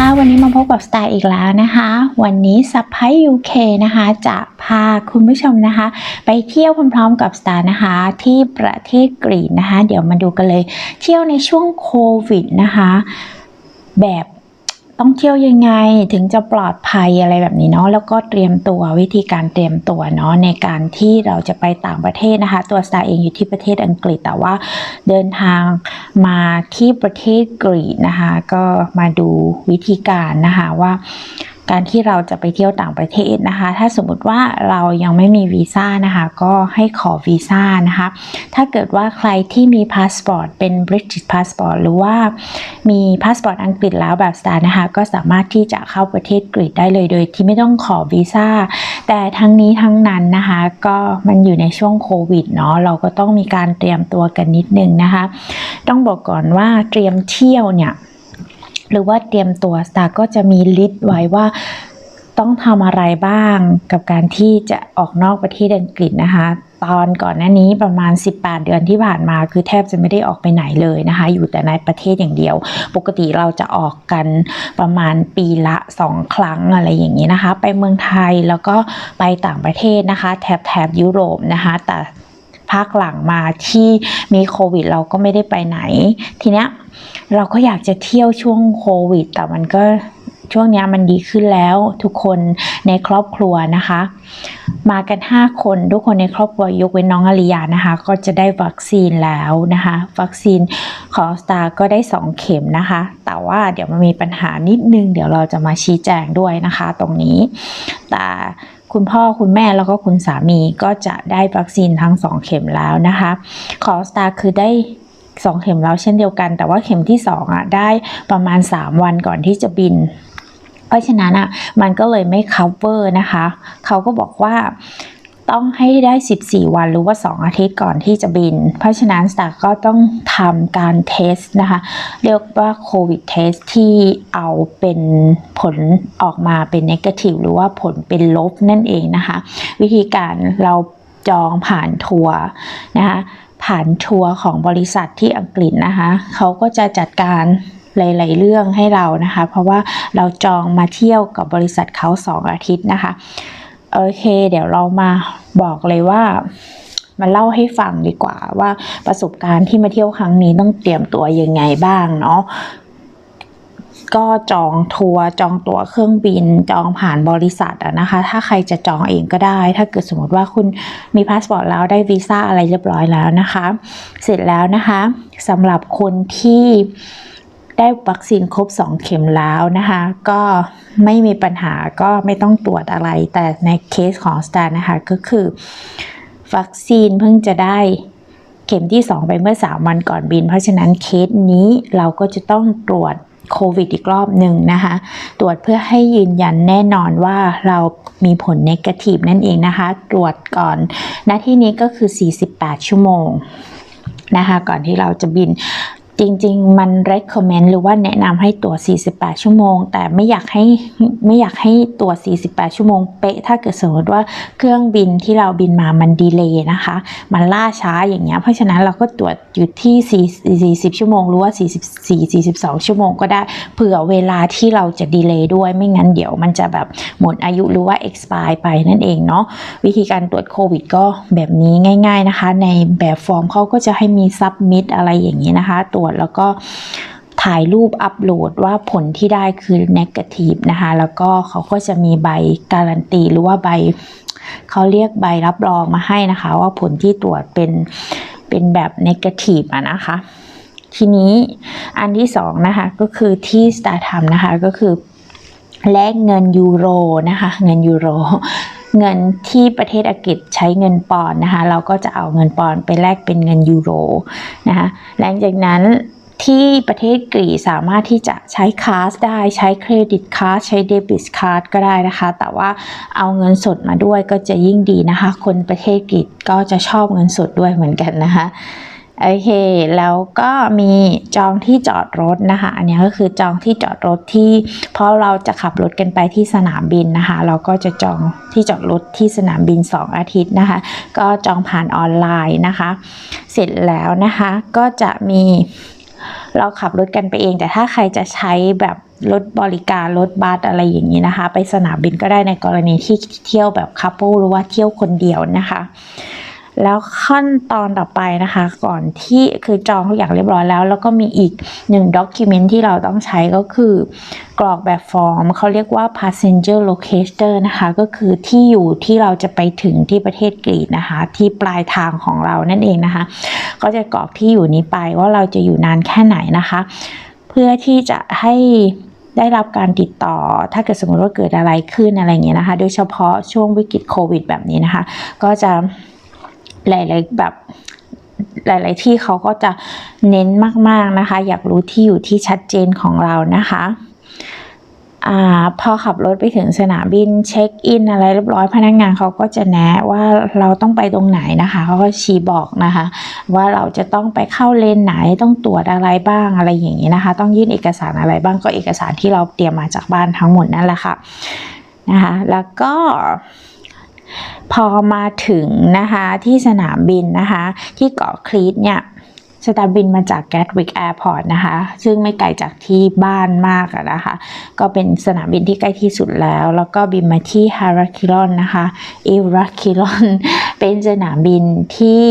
ค่ะ วันนี้มาพบกับสไตล์อีกแล้วนะคะ วันนี้ซัพพายยูเคนะคะ จะพาคุณผู้ชมนะคะ ไปเที่ยวพร้อมๆกับสตาร์นะคะ ที่ประเทศกรีนนะคะ เดี๋ยวมาดูกันเลย เที่ยวในช่วงโควิดนะคะ แบบ ต้องเที่ยวยังไงถึงจะปลอดภัยอะไรแบบนี้เนาะแล้วก็เตรียมตัววิธีการเตรียมตัวเนาะในการที่เราจะไปต่างประเทศนะคะ ตัวสตาร์เองอยู่ที่ประเทศอังกฤษแต่ว่าเดินทางมาที่ประเทศกรีกนะคะ ก็มาดูวิธีการนะคะว่า การที่เราจะไปเที่ยวต่างประเทศนะคะ ถ้าสมมติว่าเรายังไม่มีวีซ่านะคะ ก็ให้ขอวีซ่านะคะ ถ้าเกิดว่าใครที่มีพาสปอร์ตเป็น British Passport หรือว่ามีพาสปอร์ตอังกฤษแล้วแบบสตาร์นะคะ ก็สามารถที่จะเข้าประเทศกรีซได้เลยโดยที่ไม่ต้องขอวีซ่า แต่ทั้งนี้ทั้งนั้นนะคะ ก็มันอยู่ในช่วงโควิดเนาะ เราก็ต้องมีการเตรียมตัวกันนิดนึงนะคะ ต้องบอกก่อนว่าเตรียมเที่ยวเนี่ย หรือว่าเตรียมตัวสตาร์ก็จะมีลิสต์ไว้ว่าต้องทำอะไรบ้างกับการที่จะออกนอกประเทศอังกฤษนะคะ ตอนก่อนหน้านี้ประมาณ 18 เดือนที่ผ่านมา คือแทบจะไม่ได้ออกไปไหนเลยนะคะ อยู่แต่ในประเทศอย่างเดียว ปกติเราจะออกกันประมาณปีละ 2 ครั้งอะไรอย่างนี้นะคะ ไปเมืองไทยแล้วก็ไปต่างประเทศนะคะ แถบแถบยุโรปนะคะ แต่ ภาคหลังมาที่มีโควิด เราก็ไม่ได้ไปไหน ทีเนี้ยเราก็อยากจะเที่ยวช่วงโควิด แต่มันก็ช่วงนี้มันดีขึ้นแล้วทุกคนในครอบครัวนะคะ มากัน 5 คนทุกคนในครอบครัวยกเว้นน้องอริยานะคะ ก็จะได้วัคซีนแล้วนะคะ วัคซีนของสตาร์ก็ได้ 2 เข็มนะคะ แต่ว่าเดี๋ยวมันมีปัญหานิดนึง เดี๋ยวเราจะมาชี้แจงด้วยนะคะ ตรงนี้แต่ คุณพ่อคุณแม่แล้วก็คุณสามีก็จะได้วัคซีนทั้ง 2 เข็มแล้วนะคะ ขอสตาร์คือได้สองเข็มแล้วเช่นเดียวกัน แต่ว่าเข็มที่สองอะได้ประมาณ 3 วันก่อนที่จะบิน เพราะฉะนั้นอะมันก็เลยไม่ cover นะคะ เขาก็บอกว่า ต้องให้ได้ 14 วันหรือว่า 2 อาทิตย์ก่อนที่จะบิน เพราะฉะนั้นสตาร์ก็ต้องทำการเทสนะคะ เรียกว่าโควิดเทสที่เอาเป็นผลออกมาเป็น negative หรือว่าผลเป็นลบนั่นเองนะคะ วิธีการเราจองผ่านทัวร์นะคะผ่านทัวร์ของบริษัทที่อังกฤษนะคะเขาก็จะจัดการหลาย ๆ เรื่องให้เรานะคะ เพราะว่าเราจองมาเที่ยวกับบริษัทเขาสองอาทิตย์นะคะ โอเค เดี๋ยวเรามาบอกเลยว่ามาเล่าให้ฟังดีกว่าว่าประสบการณ์ที่มาเที่ยวครั้งนี้ต้องเตรียมตัวยังไงบ้างเนาะก็จองทัวร์จองตั๋วเครื่องบิน จองผ่านบริษัทอะนะคะ ถ้าใครจะจองเองก็ได้ ถ้าเกิดสมมติว่าคุณมีพาสปอร์ตแล้วได้วีซ่าอะไรเรียบร้อยแล้วนะคะ เสร็จแล้วนะคะสำหรับคนที่ ได้วัคซีนครบ 2 เข็มแล้วนะคะ ก็ไม่มีปัญหาก็ไม่ต้องตรวจอะไร แต่ในเคสของสตาร์นะคะก็คือ วัคซีนเพิ่งจะได้เข็มที่ 2 ไปเมื่อ 3 วันก่อนบิน เพราะฉะนั้นเคสนี้เราก็จะต้องตรวจโควิดอีกรอบหนึ่งนะคะ ตรวจเพื่อให้ยืนยันแน่นอนว่าเรามีผลเนกาทีฟนั่นเองนะคะ ตรวจก่อนหน้าที่นี้ก็คือ 48 ชั่วโมงนะคะ ก่อนที่เราจะบิน จริงๆ มัน recommend หรือว่าแนะนำให้ตรวจ48 ชั่วโมง แต่ไม่อยากให้ไม่อยากให้ตรวจ48 ชั่วโมง เป๊ะ ถ้าเกิดสมมติว่าเครื่องบินที่เราบินมามันดีเลย์นะคะ มันล่าช้าอย่างเงี้ย เพราะฉะนั้นเราก็ตรวจอยู่ที่ 40 ชั่วโมง หรือว่า 44 42 ชั่วโมงก็ได้ เผื่อเวลาที่เราจะดีเลย์ด้วย ไม่งั้นเดี๋ยวมันจะแบบหมดอายุหรือว่า expire ไปนั่นเองเนาะ วิธีการตรวจโควิดก็แบบนี้ง่าย ๆนะคะ ในแบบฟอร์มเขาก็จะให้มี submit อะไรอย่างนี้นะคะตรวจ แล้วก็ถ่ายรูปอัปโหลดว่าผลที่ได้คือ negative นะคะ แล้วก็เขาก็จะมีใบการันตีหรือว่าใบเขาเรียกใบรับรองมาให้นะคะ ว่าผลที่ตรวจเป็นเป็นแบบ negative อะนะคะ ทีนี้อันที่สองนะคะ ก็คือที่ Star ทำนะคะก็คือแลกเงินยูโรนะคะ เงินยูโร เงินที่ประเทศอังกฤษใช้เงินปอนด์นะคะเราก็จะเอาเงินปอนด์ไปแลกเป็นเงินยูโรนะคะหลังจากนั้นที่ประเทศกรีสามารถที่จะใช้คาร์ดได้ใช้เครดิตการ์ดใช้เดบิตการ์ดก็ได้นะคะ แต่ว่าเอาเงินสดมาด้วยก็จะยิ่งดีนะคะ คนประเทศกรีก็จะชอบเงินสดด้วยเหมือนกันนะคะ โอเคแล้วก็มีจองที่จอดรถนะคะอันนี้ก็คือจองที่จอดรถที่เพราะเราจะขับรถกันไปที่สนามบินนะคะ เราก็จะจองที่จอดรถที่สนามบิน 2 อาทิตย์นะคะ ก็จองผ่านออนไลน์นะคะ เสร็จแล้วนะคะก็จะมีเราขับรถกันไปเอง แต่ถ้าใครจะใช้แบบรถบริการรถบัสอะไรอย่างนี้นะคะ ไปสนามบินก็ได้ในกรณีที่เที่ยวแบบคัพเปิลหรือว่าเที่ยวคนเดียวนะคะ แล้วขั้นตอนต่อไปนะคะ ก่อนที่คือจองทุกอย่างเรียบร้อยแล้ว แล้วก็มีอีกหนึ่งด็อกิเมนที่เราต้องใช้ก็คือกรอกแบบฟอร์มเขาเรียกว่า passenger locator นะคะ ก็คือที่อยู่ที่เราจะไปถึงที่ประเทศกรีกนะคะ ที่ปลายทางของเรานั่นเองนะคะ ก็จะกรอกที่อยู่นี้ไปว่าเราจะอยู่นานแค่ไหนนะคะ เพื่อที่จะให้ได้รับการติดต่อถ้าเกิดสมมติว่าเกิดอะไรขึ้นอะไรอย่างเงี้ยนะคะ โดยเฉพาะช่วงวิกฤตโควิดแบบนี้นะคะ ก็จะ หลายๆแบบหลาย ๆ ที่เขาก็จะเน้นมาก ๆ นะคะ อยากรู้ที่อยู่ที่ชัดเจนของเรานะคะอ่าพอขับรถไปถึงสนามบินเช็คอินอะไรเรียบร้อยพนักงานเขาก็จะแนะว่าเราต้องไปตรงไหนนะคะเขาก็ชี้บอกนะคะ ว่าเราจะต้องไปเข้าเลนไหนต้องตรวจอะไรบ้างอะไรอย่างนี้นะคะ ต้องยื่นเอกสารอะไรบ้างก็เอกสารที่เราเตรียมมาจากบ้านทั้งหมดนั่นแหละค่ะนะคะ แล้วก็ พอมาถึงนะคะที่สนามบินนะคะที่เกาะครีตเนี่ยสนาบินมาจากแกตวิกแอร์พอร์ตนะคะ ซึ่งไม่ไกลจากที่บ้านมากนะคะ ก็เป็นสนามบินที่ใกล้ที่สุดแล้ว แล้วก็บินมาที่ฮาราคิรอนนะคะอิรัคิรอนเป็นสนามบินที่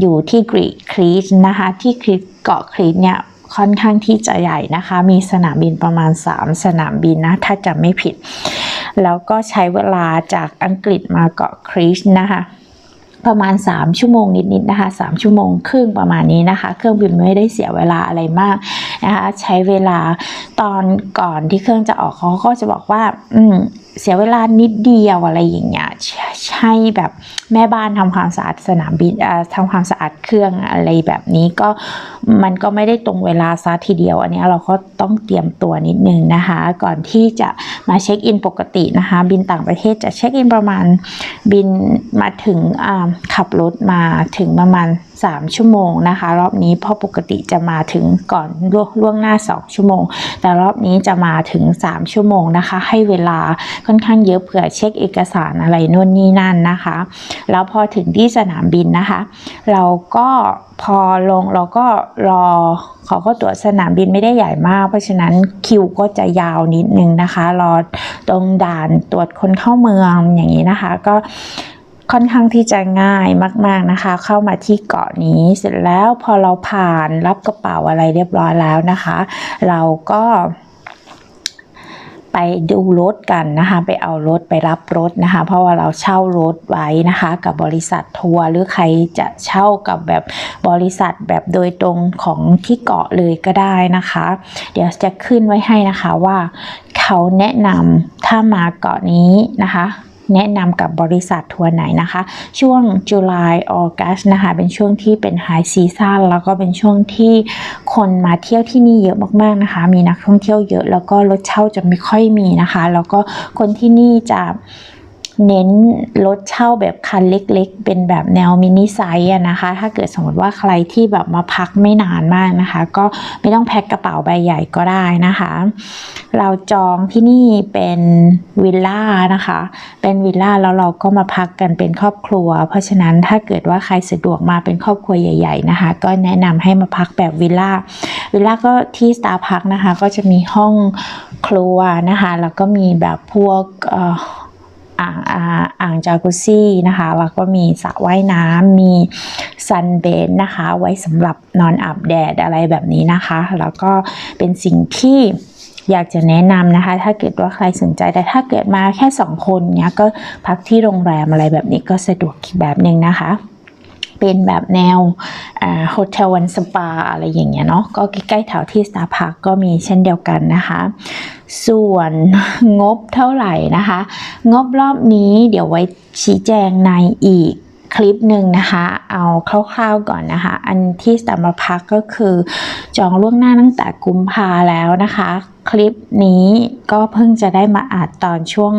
อยู่ที่กรีกครีตนะคะ ที่ครีตเกาะครีตเนี่ยค่อนข้างที่จะใหญ่นะคะ มีสนามบินประมาณ 3 สนามบินนะ ถ้าจำไม่ผิด แล้วก็ใช้เวลาจากอังกฤษมาเกาะครีชนะคะประมาณ 3 ชั่วโมงนิดๆนะคะ3ชั่วโมงครึ่งประมาณนี้นะคะ เครื่องบินไม่ได้เสียเวลาอะไรมากนะคะใช้เวลาตอนก่อนที่เครื่องจะออกเขาก็จะบอกว่า อืมเสียเวลานิดเดียวอะไรอย่างเงี้ยใช่ใช่แบบแม่บ้านทำความสะอาดสนามบินเอ่อทำความสะอาดเครื่องอะไรแบบนี้ก็มันก็ไม่ได้ตรงเวลาซะทีเดียว อันนี้เราก็ต้องเตรียมตัวนิดนึงนะคะ ก่อนที่จะมาเช็คอินปกตินะคะ บินต่างประเทศจะเช็คอินประมาณบินมาถึงขับรถมาถึงประมาณ 3 ชั่วโมงนะคะ รอบนี้เพราะปกติจะมาถึงก่อนล่วงล่วงหน้า 2 ชั่วโมง แต่รอบนี้จะมาถึง 3 ชั่วโมงนะคะ ให้เวลาค่อนข้างเยอะเผื่อเช็คเอกสารอะไรนู่นนี่นั่นนะคะ แล้วพอถึงที่สนามบินนะคะ เราก็พอลงเราก็รอเขาก็ตรวจสนามบินไม่ได้ใหญ่มาก เพราะฉะนั้นคิวก็จะยาวนิดนึงนะคะ รอตรงด่านตรวจคนเข้าเมืองอย่างนี้นะคะ ก็ค่อนข้างที่จะง่ายมากๆนะคะ เข้ามาที่เกาะนี้เสร็จแล้วพอเราผ่านรับกระเป๋าอะไรเรียบร้อยแล้วนะคะ เราก็ ไปดูรถกันนะคะ ไปเอารถไปรับรถนะคะ เพราะว่าเราเช่ารถไว้นะคะ กับบริษัททัวร์หรือใครจะเช่ากับแบบบริษัทแบบโดยตรงของที่เกาะเลยก็ได้นะคะ เดี๋ยวจะขึ้นไว้ให้นะคะว่าเขาแนะนำถ้ามาเกาะนี้นะคะ แนะนำกับบริษัททัวร์ไหนนะคะ ช่วงจุลายออกัสนะคะเป็นช่วงที่เป็นไฮซีซั่นแล้วก็เป็นช่วงที่คนมาเที่ยวที่นี่เยอะมากๆนะคะ มีนักท่องเที่ยวเยอะแล้วก็รถเช่าจะไม่ค่อยมีนะคะ แล้วก็คนที่นี่จะ เน้นรถเช่าแบบคันเล็กๆ เป็นแบบแนวมินิไซส์นะคะ ถ้าเกิดสมมติว่าใครที่แบบมาพักไม่นานมากนะคะ ก็ไม่ต้องแพ็คกระเป๋าใบใหญ่ก็ได้นะคะ เราจองที่นี่เป็นวิลล่านะคะ เป็นวิลล่าแล้วเราก็มาพักกันเป็นครอบครัว เพราะฉะนั้นถ้าเกิดว่าใครสะดวกมาเป็นครอบครัวใหญ่ ๆนะคะ ก็แนะนำให้มาพักแบบวิลล่า วิลล่าก็ที่สตาร์พักนะคะ ก็จะมีห้องครัวนะคะ แล้วก็มีแบบพวกเอ่างอ่าอ่างจากุซี่นะคะ แล้วก็มีสระว่ายน้ำมีซันเบนนะคะ ไว้สำหรับนอนอาบแดดอะไรแบบนี้นะคะ แล้วก็เป็นสิ่งที่อยากจะแนะนำนะคะ ถ้าเกิดว่าใครสนใจแต่ถ้าเกิดมาแค่สองคนเนี้ยก็พักที่โรงแรมอะไรแบบนี้ก็สะดวกอีกแบบหนึ่งนะคะ เป็นแบบแนวโฮเทลวันสปาอะไรอย่างเงี้ยเนาะก็ใกล้ๆแถวที่สตาร์พักก็มีเช่นเดียวกันนะคะ ส่วนงบเท่าไหร่นะคะ งบรอบนี้เดี๋ยวไว้ชี้แจงในอีกคลิปหนึ่งนะคะ เอาคร่าวๆก่อนนะคะ อันที่สตาร์มาพักก็คือ จองล่วงหน้าตั้งแต่กุมภาแล้วนะคะ คลิปนี้ก็เพิ่งจะได้มาอัดตอนช่วง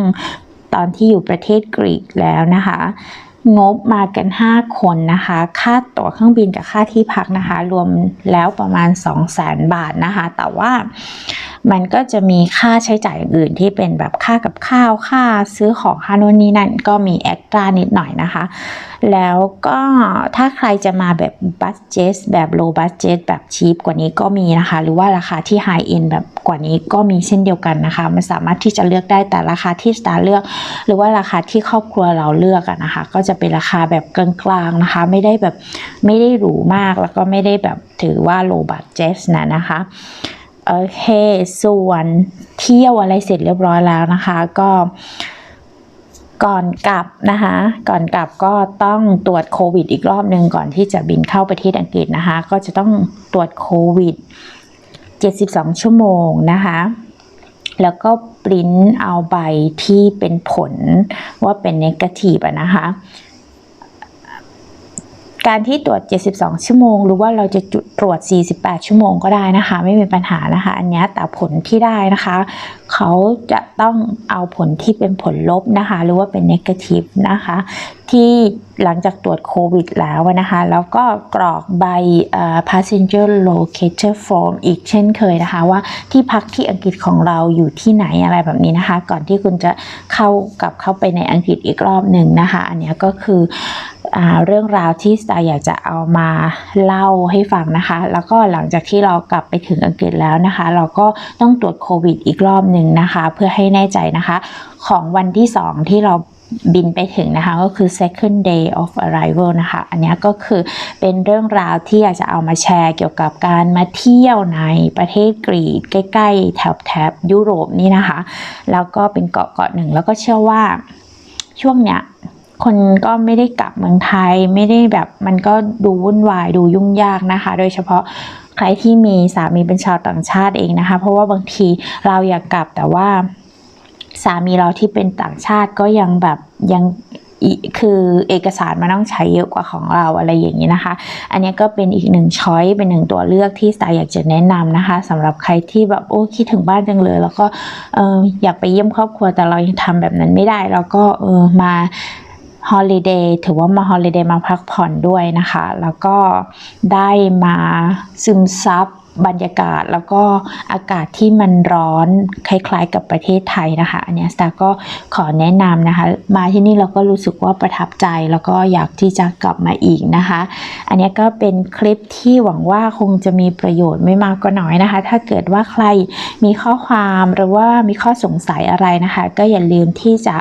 ตอนที่อยู่ประเทศกรีกแล้วนะคะ งบมากัน 5 คนนะคะ ค่าตั๋วเครื่องบินกับค่าที่พักนะคะ รวมแล้วประมาณ 2 0 0 0 0 0 บาทนะคะ แต่ว่ามันก็จะมีค่าใช้จ่ายอื่นที่เป็นแบบค่ากับข้าวค่าซื้อของค่าโน่นนี่นั่นก็มีแอคตรานิดหน่อยนะคะ แล้วก็ถ้าใครจะมาแบบบัสเจสแบบโลบัสเจสแบบชีพกว่านี้ก็มีนะคะ หรือว่าราคาที่ไฮเอ็นแบบกว่านี้ก็มีเช่นเดียวกันนะคะ มันสามารถที่จะเลือกได้แต่ราคาที่สตาร์เลือก หรือว่าราคาที่ครอบครัวเราเลือกนะคะ ก็จะเป็นราคาแบบกลางๆนะคะ ไม่ได้แบบไม่ได้หรูมากแล้วก็ไม่ได้แบบถือว่าโลบัสเจสนะนะคะ โอเค ส่วนเที่ยวอะไรเสร็จเรียบร้อยแล้วนะคะ ก็ก่อนกลับนะคะ ก่อนกลับก็ต้องตรวจโควิด อีกรอบหนึ่งก่อนที่จะบินเข้าประเทศอังกฤษนะคะ ก็จะต้องตรวจโควิด 72 ชั่วโมงนะคะ แล้วก็ปริ้นเอาใบที่เป็นผลว่าเป็นเนกาทีฟอะนะคะ การที่ตรวจ 72 ชั่วโมง หรือว่าเราจะจุดตรวจ 48 ชั่วโมงก็ได้นะคะ ไม่มีปัญหานะคะ อันนี้แต่ผลที่ได้นะคะ เขาจะต้องเอาผลที่เป็นผลลบนะคะ หรือว่าเป็น negative นะคะ ที่หลังจากตรวจโควิดแล้วนะคะ แล้วก็กรอกใบ passenger locator form อีกเช่นเคยนะคะ ว่าที่พักที่อังกฤษของเราอยู่ที่ไหนอะไรแบบนี้นะคะ ก่อนที่คุณจะเข้ากลับเข้าไปในอังกฤษอีกรอบหนึ่งนะคะ อันนี้ก็คือ เรื่องราวที่สตาอยากจะเอามาเล่าให้ฟังนะคะ แล้วก็หลังจากที่เรากลับไปถึงอังกฤษแล้วนะคะ เราก็ต้องตรวจโควิดอีกรอบหนึ่งนะคะ เพื่อให้แน่ใจนะคะ ของวันที่ 2 ที่เราบินไปถึงนะคะก็คือ second day of arrival นะคะ อันนี้ก็คือเป็นเรื่องราวที่อยากจะเอามาแชร์เกี่ยวกับการมาเที่ยวในประเทศกรีกใกล้ๆแถบแถบยุโรปนี่นะคะ แล้วก็เป็นเกาะเกาะหนึ่งแล้วก็เชื่อว่าช่วงเนี้ย คนก็ไม่ได้กลับเมืองไทยไม่ได้แบบมันก็ดูวุ่นวายดูยุ่งยากนะคะ โดยเฉพาะใครที่มีสามีเป็นชาวต่างชาติเองนะคะ เพราะว่าบางทีเราอยากกลับแต่ว่าสามีเราที่เป็นต่างชาติก็ยังแบบยังคือเอกสารมันต้องใช้เยอะกว่าของเราอะไรอย่างนี้นะคะ อันนี้ก็เป็นอีกหนึ่งช้อยเป็นหนึ่งตัวเลือกที่สายอยากจะแนะนำนะคะสำหรับใครที่แบบโอ้คิดถึงบ้านจังเลย แล้วก็อออยากไปเยี่ยมครอบครัวแต่เรายังทำแบบนั้นไม่ได้ แล้วก็เออมา ฮอลิเดย์ถือว่ามาฮอลิเดย์มาพักผ่อนด้วยนะคะ แล้วก็ได้มาซึมซับบรรยากาศแล้วก็อากาศที่มันร้อนคล้ายๆกับประเทศไทยนะคะ อันนี้สตาร์ก็ขอแนะนำนะคะ มาที่นี่เราก็รู้สึกว่าประทับใจแล้วก็อยากที่จะกลับมาอีกนะคะ อันนี้ก็เป็นคลิปที่หวังว่าคงจะมีประโยชน์ไม่มากก็น้อยนะคะ ถ้าเกิดว่าใครมีข้อความหรือว่ามีข้อสงสัยอะไรนะคะ ก็อย่าลืมที่จะ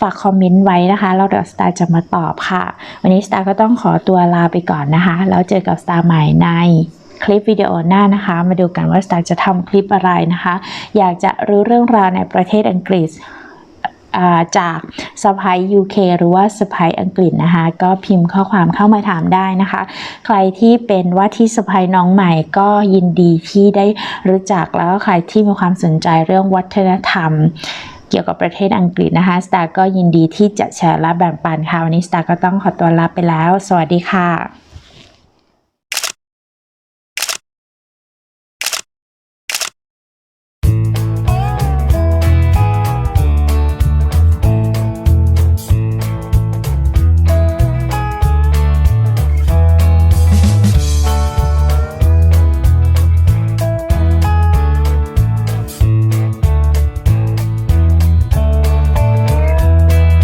ฝากคอมเมนต์ไว้นะคะแล้วเดี๋ยวสตาร์จะมาตอบค่ะ วันนี้สตาร์ก็ต้องขอตัวลาไปก่อนนะคะ แล้วเจอกับสตาร์ใหม่ในคลิปวิดีโอหน้านะคะ มาดูกันว่าสตาร์จะทำคลิปอะไรนะคะ อยากจะรู้เรื่องราวในประเทศอังกฤษจากสไป UK หรือว่าสไปอังกฤษนะคะ ก็พิมพ์ข้อความเข้ามาถามได้นะคะ ใครที่เป็นว่าที่สไปน้องใหม่ก็ยินดีที่ได้รู้จักแล้วก็ใครที่มีความสนใจเรื่องวัฒนธรรม เกี่ยวกับประเทศอังกฤษนะคะสตาร์ก็ยินดีที่จะแชร์และแบ่งปันค่ะวันนี้สตาร์ก็ต้องขอตัวลาไปแล้ว สวัสดีค่ะ